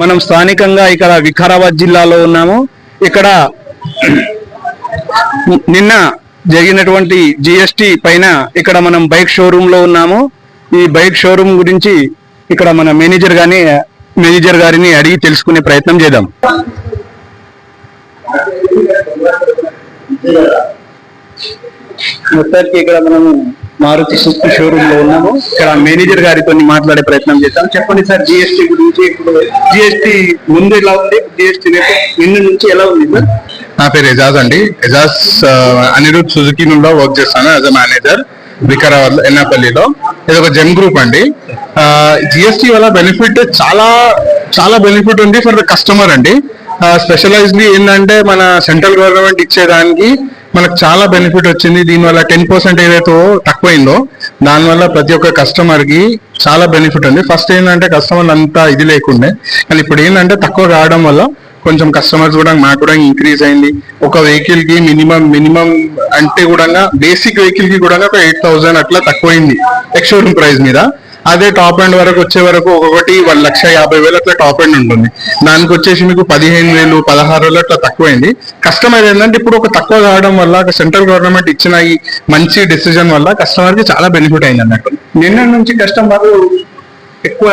మనం స్థానికంగా ఇక్కడ వికారాబాద్ జిల్లాలో ఉన్నాము. ఇక్కడ నిన్న జరిగినటువంటి జిఎస్టి పైన ఇక్కడ మనం బైక్ షోరూంలో ఉన్నాము. ఈ బైక్ షోరూమ్ గురించి ఇక్కడ మన మేనేజర్ గాని మేనేజర్ గారిని అడిగి తెలుసుకునే ప్రయత్నం చేద్దాం. మొత్తానికి ఇక్కడ మనము మారుతి సుజుకి షోరూమ్లో ఉన్నాము. ఇక్కడ మేనేజర్ గారితో మాట్లాడే ప్రయత్నం చేస్తాం చెప్పండి సార్ జిఎస్టీ గురించి ఇప్పుడు జిఎస్టి ముందు ఎలా ఉంది? జిఎస్టి నిన్న నుంచి ఎలా ఉంది సార్? నా పేరు ఎజాజ్ అండి. ఎజాజ్ అనిరుద్ సుజుకి నుండి వర్క్ చేస్తాను యాజ్ అ మేనేజర్ వికారాబాద్ ఎన్నపల్లిలో. ఇది ఒక జెమ్ గ్రూప్ అండి. జిఎస్టి వల్ల బెనిఫిట్ చాలా చాలా బెనిఫిట్ ఉంది ఫర్ ద కస్టమర్ అండి. స్పెషలైజ్లీ ఏంటంటే మన సెంట్రల్ గవర్నమెంట్ ఇచ్చేదానికి మనకు చాలా బెనిఫిట్ వచ్చింది. దీనివల్ల టెన్ పర్సెంట్ ఏదైతే తక్కువైందో దానివల్ల ప్రతి ఒక్క కస్టమర్కి చాలా బెనిఫిట్ ఉంది. ఫస్ట్ ఏంటంటే కస్టమర్ అంతా ఇది లేకుండే. కానీ ఇప్పుడు ఏంటంటే తక్కువ రావడం వల్ల కొంచెం కస్టమర్స్ కూడా మాకు కూడా ఇంక్రీజ్ అయింది. ఒక వెహికల్కి మినిమం మినిమం అంటే కూడా బేసిక్ వెహికల్కి కూడా ఒక ఎయిట్ థౌసండ్ అట్లా తక్కువైంది. ఎక్స్ షోరూమ్ ప్రైస్ మీద. అదే టాప్ ఎండ్ వరకు వచ్చే వరకు ఒక్కొక్కటి వన్ లక్ష యాభై వేలు అట్లా టాప్ ఎండ్ ఉంటుంది. దానికి వచ్చేసి మీకు పదిహేను వేలు పదహారు వేలు అట్లా తక్కువైంది. కస్టమర్ ఏంటంటే ఇప్పుడు ఒక తక్కువ కావడం వల్ల సెంట్రల్ గవర్నమెంట్ ఇచ్చిన ఈ మంచి డిసిజన్ వల్ల కస్టమర్కి చాలా బెనిఫిట్ అయింది అన్నట్టు. నిన్న నుంచి కస్టమర్ ఎక్కువ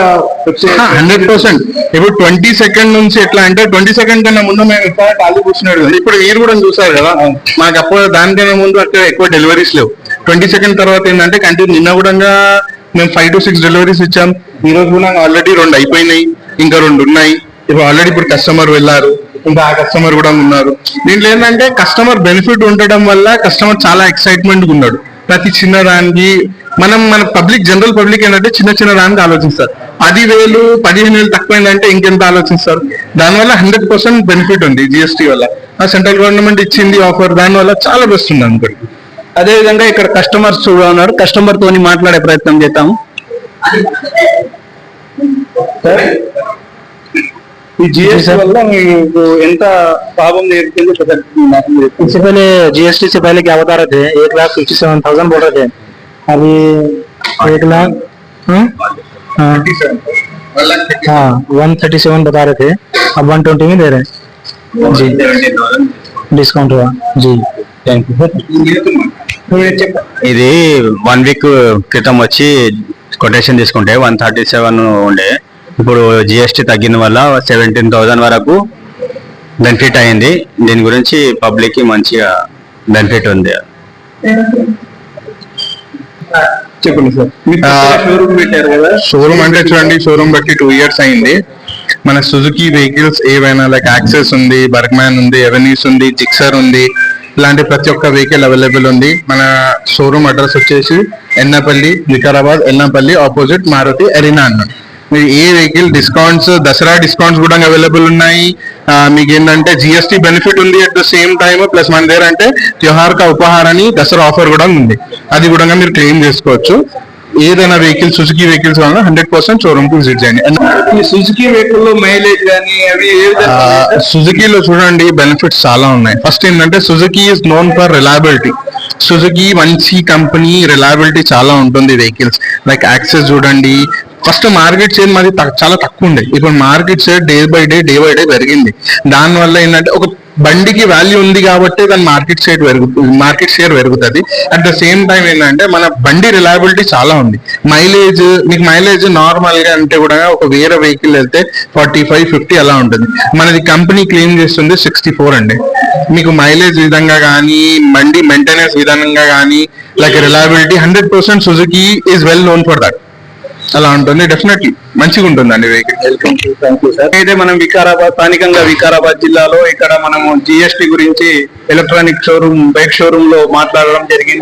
హండ్రెడ్ పర్సెంట్ ఇప్పుడు ట్వంటీ సెకండ్ నుంచి ఎట్లా అంటే ట్వంటీ సెకండ్ కన్నా ముందు మేము ఎక్కువ ఖాళీ కూర్చున్నాడు కదా. ఇప్పుడు మీరు కూడా చూసారు కదా మాకు అప్పుడు దానికన్నా ముందు అక్కడ ఎక్కువ డెలివరీస్ లేవు. ట్వంటీ సెకండ్ తర్వాత ఏంటంటే కంటిన్యూ నిన్న కూడా మేము ఫైవ్ టు సిక్స్ డెలివరీస్ ఇచ్చాం. ఈ రోజు కూడా ఆల్రెడీ రెండు అయిపోయినాయి. ఇంకా రెండు ఉన్నాయి. ఇప్పుడు ఆల్రెడీ ఇప్పుడు కస్టమర్ వెళ్ళారు. ఇంకా ఆ కస్టమర్ కూడా ఉన్నారు. దీంట్లో ఏంటంటే కస్టమర్ బెనిఫిట్ ఉండడం వల్ల కస్టమర్ చాలా ఎక్సైట్మెంట్ ఉన్నాడు. ప్రతి చిన్న దానికి మనం మన పబ్లిక్ జనరల్ పబ్లిక్ ఏంటంటే చిన్న చిన్న దానికి ఆలోచిస్తారు. పది వేలు పదిహేను వేలు తక్కువైందంటే ఇంకెంత ఆలోచిస్తారు? దానివల్ల హండ్రెడ్ పర్సెంట్ బెనిఫిట్ ఉంది జిఎస్టీ వల్ల. ఆ సెంట్రల్ గవర్నమెంట్ ఇచ్చింది ఆఫర్ దానివల్ల చాలా బెస్ట్ ఉంది అనుకోండి. అదే విధంగా ఇక్కడ కస్టమర్స్ కూడా ఉన్నారు కస్టమర్ తోని మాట్లాడే ప్రయత్నం చేద్దాము సార్, ఈ జిఎస్టీ వల్ల మీకు ఎంత లాభం నేర్పింది इससे पहले जीएसटी से पहले क्या बता रहे थे एक लाख फिफ्टी सेवन थाउजेंड बोल रहे थे अभी एक लाख हाँ? हाँ हाँ वन थर्टी सेवन बता रहे थे अब वन ट्वेंटी में दे रहे हैं जी डिस्काउंट हुआ जी थैंक यू ఇది వన్ వీక్ క్రితం వచ్చి కొటేషన్ తీసుకుంటే వన్ థర్టీ సెవెన్ ఉండే. ఇప్పుడు జిఎస్టీ తగ్గిన వల్ల సెవెంటీన్ థౌసండ్ వరకు బెనిఫిట్ అయింది. దీని గురించి పబ్లిక్కి మంచిగా బెనిఫిట్ ఉంది. చెప్పండి సార్. షోరూమ్ అంటే చూడండి షోరూమ్ బట్టి టూ ఇయర్స్ అయింది. మన సుజుకి వెహికల్స్ ఏవైనా లైక్ యాక్సెస్ ఉంది బర్గ్మ్యాన్ ఉంది ఎవెన్యూస్ ఉంది జిక్సర్ ఉంది. ఇలాంటి ప్రతి ఒక్క వెహికల్ అవైలబుల్ ఉంది. మన షోరూమ్ అడ్రస్ వచ్చేసి ఎన్నపల్లి వికారాబాద్ ఎన్నపల్లి ఆపోజిట్ మారుతి ఎరీనా అన్న. మీరు ఏ వెహికల్ డిస్కౌంట్స్ దసరా డిస్కౌంట్స్ కూడా అవైలబుల్ ఉన్నాయి. మీకు ఏంటంటే జిఎస్టీ బెనిఫిట్ ఉంది at the same time plus మన దగ్గర అంటే త్యోహార్ కా ఉపహార్ అని దసరా ఆఫర్ కూడా ఉంది. అది కూడా మీరు క్లెయిమ్ చేసుకోవచ్చు. ఏదైనా వెహికల్ సుజుకి వెహికల్స్ వల్ల హండ్రెడ్ పర్సెంట్ షోరూమ్కి విజిట్ చేయండి. సుజుకి వెహికల్లో మైలేజ్ కానీ అవి? సుజుకిలో చూడండి బెనిఫిట్స్ చాలా ఉన్నాయి. ఫస్ట్ ఏంటంటే Suzuki is known for reliability Suzuki మంచి కంపెనీ రిలయబిలిటీ చాలా ఉంటుంది వెహికల్స్ లైక్ యాక్సెస్ చూడండి. ఫస్ట్ మార్కెట్ షేర్ మాది చాలా తక్కువ ఉండే. ఇప్పుడు market share day by day day by day పెరిగింది. దానివల్ల ఏంటంటే ఒక బండికి వాల్యూ ఉంది కాబట్టి దాని మార్కెట్ షేర్ పెరుగుతుంది మార్కెట్ షేర్ పెరుగుతుంది. అట్ ద సేమ్ టైం ఏంటంటే మన బండి రిలయబిలిటీ చాలా ఉంది. మైలేజ్ మీకు మైలేజ్ నార్మల్గా అంటే కూడా ఒక వేరే వెహికల్ వెళ్తే ఫార్టీ ఫైవ్ ఫిఫ్టీ అలా ఉంటుంది. మనది కంపెనీ క్లెయిమ్ చేస్తుంది సిక్స్టీ ఫోర్ అండి. మీకు మైలేజ్ విధంగా కానీ బండి మెయింటెనెన్స్ విధంగా కానీ like reliability hundred percent Suzuki is well known for that అలా ఉంటుంది. డెఫినెట్లీ మంచిగా ఉంటుందండి వెహికల్ అయితే మనం వికారాబాద్ స్థానికంగా వికారాబాద్ జిల్లాలో ఇక్కడ మనము జిఎస్టి గురించి ఎలక్ట్రానిక్ షోరూమ్ బైక్ షోరూమ్లో మాట్లాడడం జరిగింది.